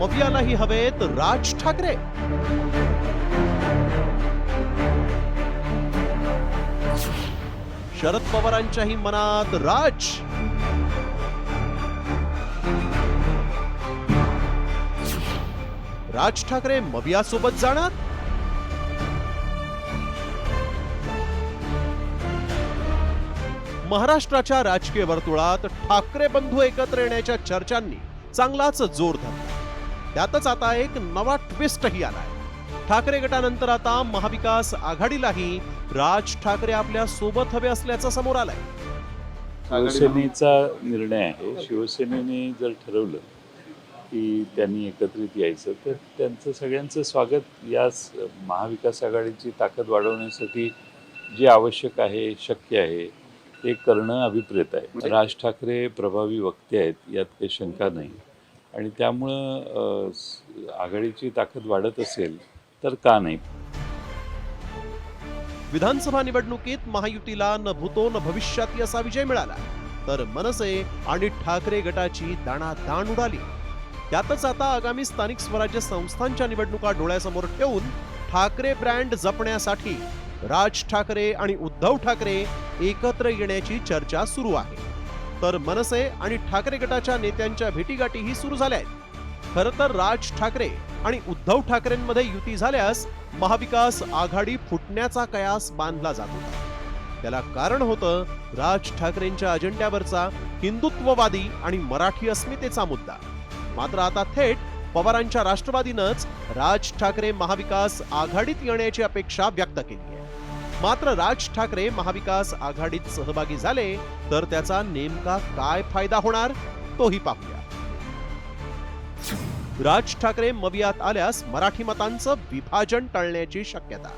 मवियालाही हवेत राज ठाकरे. शरद पवारांच्याही मनात राज. राज ठाकरे मवियासोबत जाणार? महाराष्ट्राच्या राजकीय वर्तुळात ठाकरे बंधू एकत्र येण्याच्या चर्चांनी चांगलाच जोर धरला. त्यातच आता एक नवा ट्विस्टही आलाय. ठाकरे गटानंतर आता महाविकास आघाडीलाही राज ठाकरे आपल्यासोबत हवे असल्याचं समोर आलंय. शिवसेनेचा निर्णय आहे. शिवसेनेने जर ठरवलं की त्यांनी एकत्रित यायचं तर त्यांचं सगळ्यांचं स्वागत या महाविकास आघाडीची ताकद वाढवण्यासाठी जे आवश्यक आहे शक्य आहे ते करणं अभिप्रेत आहे. राज ठाकरे प्रभावी वक्ते आहेत यात काही शंका नाही. आणि त्यामुळं आघाडीची ताकद वाढत असेल तर का नाही? विधानसभा निवडणुकीत महायुतीला न भूतो न भविष्याती असा विजय मिळाला तर मनसे आणि ठाकरे गटाची दाणादाण उडाली. त्यातच आता आगामी स्थानिक स्वराज्य संस्थांच्या निवडणुका डोळ्यासमोर ठेवून ठाकरे ब्रँड जपण्यासाठी राज ठाकरे आणि उद्धव ठाकरे एकत्र येण्याची चर्चा सुरू आहे. तर मनसे आणि ठाकरे गटाच्या नेत्यांच्या भेटीगाठीही सुरू झाल्या आहेत. खरं तर राज ठाकरे आणि उद्धव ठाकरेंमध्ये युती झाल्यास महाविकास आघाडी फुटण्याचा कयास बांधला जात होता. त्याला कारण होतं राज ठाकरेंच्या अजेंड्यावरचा हिंदुत्ववादी आणि मराठी अस्मितेचा मुद्दा. मात्र आता थेट पवारांच्या राष्ट्रवादीनंच राज ठाकरे महाविकास आघाडीत येण्याची अपेक्षा व्यक्त केली आहे. मात्र राज ठाकरे महाविकास आघाडीत सहभागी झाले तर त्याचा नेमका काय फायदा होणार तोही पाहूया. राज ठाकरे मवियात आल्यास मराठी मतांचं विभाजन टळण्याची शक्यता.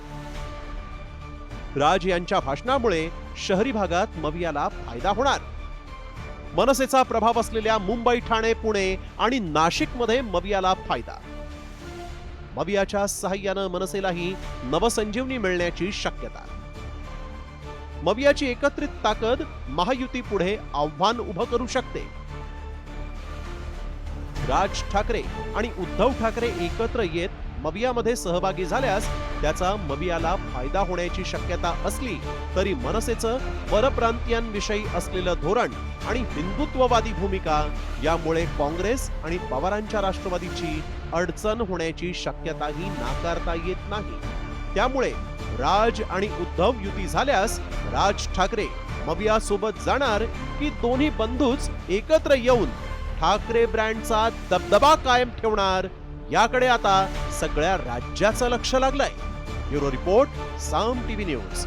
राज यांच्या भाषणामुळे शहरी भागात मवियाला फायदा होणार. मनसेचा प्रभाव असलेल्या मुंबई ठाणे पुणे आणि नाशिकमध्ये मवियाला फायदा. मवियाच्या सहाय्यानं मनसेलाही नवसंजीवनी मिळण्याची शक्यता. मवियाची एकत्रित ताकद महायुती पुढे आव्हान उभं करू शकते. राज ठाकरे आणि उद्धव ठाकरे एकत्र येत मबियामध्ये सहभागी झाल्यास त्याचा मबियाला फायदा होण्याची शक्यता असली तरी मनसेचं परप्रांतीयांविषयी असलेलं धोरण आणि हिंदुत्ववादी भूमिका यामुळे काँग्रेस आणि पवारांच्या राष्ट्रवादीची अडचण होण्याची शक्यताही नाकारता येत नाही. त्यामुळे राज आणि उद्धव युती झाल्यास राज ठाकरे मबियासोबत जाणार की दोन्ही बंधूच एकत्र येऊन ठाकरे ब्रँडचा दबदबा कायम ठेवणार याकडे आता सगळ्या राज्याचं लक्ष लागलंय. Bureau report Saam TV news.